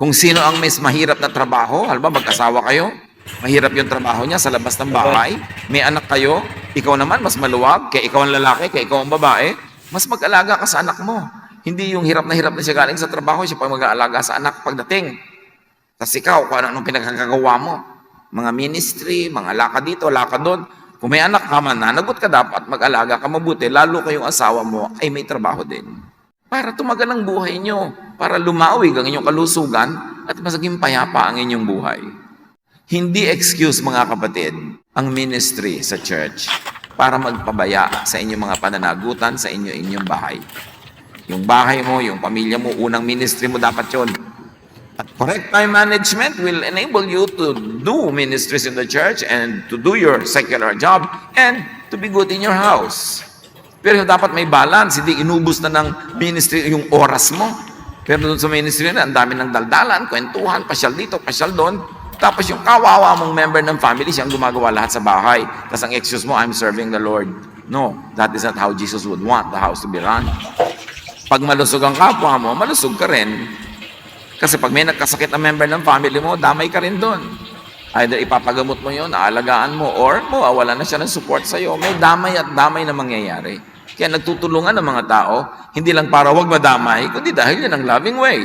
Kung sino ang mas mahirap na trabaho, halimbawa mag-asawa kayo, mahirap yung trabaho niya sa labas ng bahay, may anak kayo, ikaw naman mas maluwag, kaya ikaw ang lalaki, kaya ikaw ang babae, mas mag-alaga ka sa anak mo. Hindi yung hirap na hirap na siya galing sa trabaho, siya pa mag-aalaga sa anak pagdating. Tapos ikaw, kung ano-anong pinagkakagawa mo. Mga ministry, mga lakad dito, lakad doon. Kung may anak ka man, nanagot ka dapat, mag-alaga ka mabuti, lalo kayong asawa mo ay may trabaho din. Para tumagal ang buhay nyo, para lumawig ang inyong kalusugan at masaging payapa ang inyong buhay. Hindi excuse mga kapatid ang ministry sa church para magpabaya sa inyong mga pananagutan sa inyo inyong bahay. Yung bahay mo, yung pamilya mo, unang ministry mo dapat yon. At correct time management will enable you to do ministries in the church and to do your secular job and to be good in your house. Pero dapat may balance, hindi inubos na ng ministry yung oras mo. Pero doon sa ministry na, ang dami ng daldalan, kwentuhan, pasyal dito, pasyal doon. Tapos yung kawawa mong member ng family, siyang gumagawa lahat sa bahay. Tapos ang excuse mo, I'm serving the Lord. No, that is not how Jesus would want the house to be run. Pag malusog ang kapwa mo, malusog ka rin. Kasi pag may nagkasakit na member ng family mo, damay ka rin doon. Either ipapagamot mo yon, aalagaan mo, or mawawala na siya ng support sa'yo. May damay at damay na mangyayari. Kaya nagtutulungan ng mga tao, hindi lang para wag madamay, kundi dahil yan ang loving way.